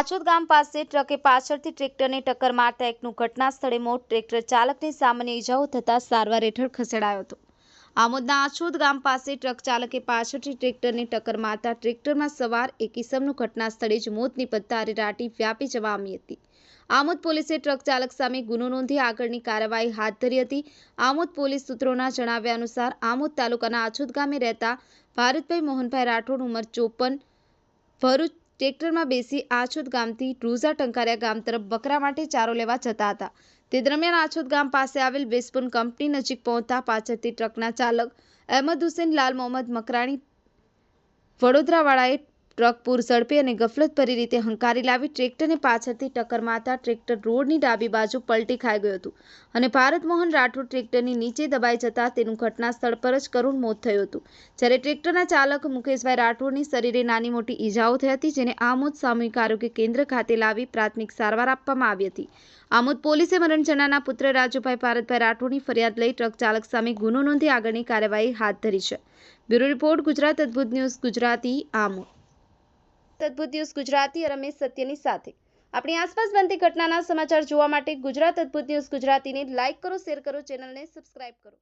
આચોદ ગામ પાસે ટ્રકે પાછળથી ટ્રેક્ટરને ટક્કર મારતા એકનું ઘટના સ્થળે મોત. ટ્રેક્ટર ચાલકને સામાન્ય ઈજાઓ થતાં સારવાર હેઠળ ખસેડાયો હતો. આમોદના આછોદ ગામ પાસે ટ્રક ચાલકે પાછળથી ટ્રેક્ટરને ટક્કર મારતા ટ્રેક્ટરમાં સવાર એક ઇસમનું ઘટના સ્થળે જ મોત નિપજતા અરેરાટી વ્યાપી જવા પામી હતી. આમોદ પોલીસે ટ્રક ચાલક સામે ગુનો નોંધી આગળની કાર્યવાહી હાથ ધરી હતી. આમોદ પોલીસ સૂત્રોના જણાવ્યા અનુસાર આમોદ તાલુકાના આછોદ ગામે રહેતા ભારતભાઈ મોહનભાઈ રાઠોડ ઉંમર ચોપન, ભરૂચ ટ્રેક્ટરમાં બેસી આછોદ ગામથી રૂઝા ટંકારિયા ગામ તરફ બકરા માટે ચારો લેવા જતા હતા. તે દરમિયાન આછોદ ગામ પાસે આવેલ વેસ્પુન કંપની નજીક પહોંચતા પાછળથી ટ્રકના ચાલક અહેમદ હુસેન લાલ મોહમ્મદ મકરાણી વડોદરાવાળાએ ટ્રક પૂર ઝડપે અને ગફલતભરી રીતે હંકારી લાવી ટ્રેક્ટરને પાછળથી ટક્કર મારતા ટ્રેક્ટર રોડની ડાબી બાજુ પલટી ખાઈ ગયું હતું અને ભારતમોહન રાઠોડ ટ્રેક્ટરની નીચે દબાઈ જતા તેનું ઘટના સ્થળ પર જ કરુણ મોત થયું હતું. જ્યારે ટ્રેક્ટરના ચાલક મુકેશભાઈ રાઠોડની શરીરે નાની મોટી ઈજાઓ થઈ હતી, જેને આમોદ સામૂહિક આરોગ્ય કેન્દ્ર ખાતે લાવી પ્રાથમિક સારવાર આપવામાં આવી હતી. આમોદ પોલીસે મરણ જનારના પુત્ર રાજુભાઈ ભારતભાઈ રાઠોડની ફરિયાદ લઈ ટ્રક ચાલક સામે ગુનો નોંધી આગળની કાર્યવાહી હાથ ધરી છે. બ્યુરો રિપોર્ટ ગુજરાત અદ્ભુત ન્યૂઝ ગુજરાતી આમોદ. અદ્ભુત ન્યૂઝ ગુજરાતી રમેશ સત્યની સાથે. આપણી આસપાસ બનતી ઘટનાના સમાચાર જોવા માટે ગુજરાત અદ્ભુત ન્યૂઝ ગુજરાતીને લાઇક કરો, શેર કરો, ચેનલને સબસ્ક્રાઇબ કરો.